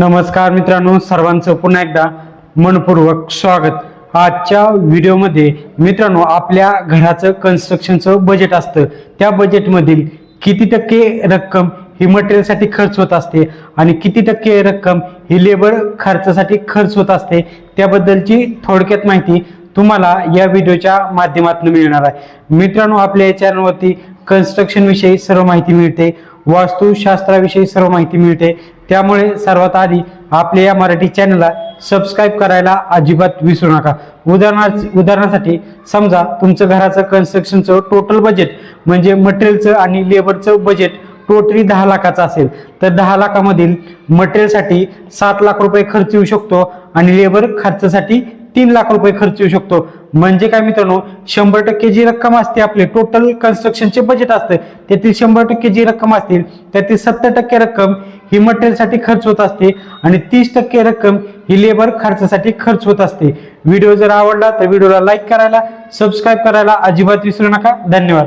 नमस्कार मित्रांनो सर्वांचं पुन्हा एकदा मनपूर्वक स्वागत. आजच्या व्हिडिओमध्ये मित्रांनो आपल्या घराचं कन्स्ट्रक्शनचं बजेट असतं. त्या बजेटमधील किती टक्के रक्कम ही मटेरियलसाठी खर्च होत असते आणि किती टक्के रक्कम ही लेबर खर्चासाठी खर्च होत असते त्याबद्दलची थोडक्यात माहिती तुम्हाला या व्हिडिओच्या माध्यमातून मिळणार आहे. मित्रांनो आपल्या या चॅनलवरती कन्स्ट्रक्शन विषयी सर्व माहिती मिळते. वास्तुशास्त्राविषयी सर्व माहिती मिळते. त्यामुळे सर्वात आधी आपल्या या मराठी चॅनलला सबस्क्राईब करायला अजिबात विसरू नका. उदाहरणार्थ उदाहरणासाठी समजा तुमचं घराचं कन्स्ट्रक्शनचं टोटल बजेट म्हणजे मटेरियलचं आणि लेबरचं बजेट टोटली दहा लाखाचं असेल. तर दहा लाखामधील मटेरियलसाठी सात लाख रुपये खर्च येऊ शकतो आणि लेबर खर्चासाठी तीन लाख रुपये खर्च येऊ शकतो. म्हणजे काय मित्रांनो शंभर टक्के जी रक्कम असते आपले टोटल कन्स्ट्रक्शनचे बजेट असतं त्यातील शंभर टक्के जी रक्कम असतील त्यातील सत्तर टक्के रक्कम ही मटेरियलसाठी खर्च होत असते आणि तीस टक्के रक्कम ही लेबर खर्चासाठी खर्च होत असते. व्हिडिओ जर आवडला तर व्हिडिओला लाईक करायला सबस्क्राईब करायला अजिबात विसरू नका. धन्यवाद.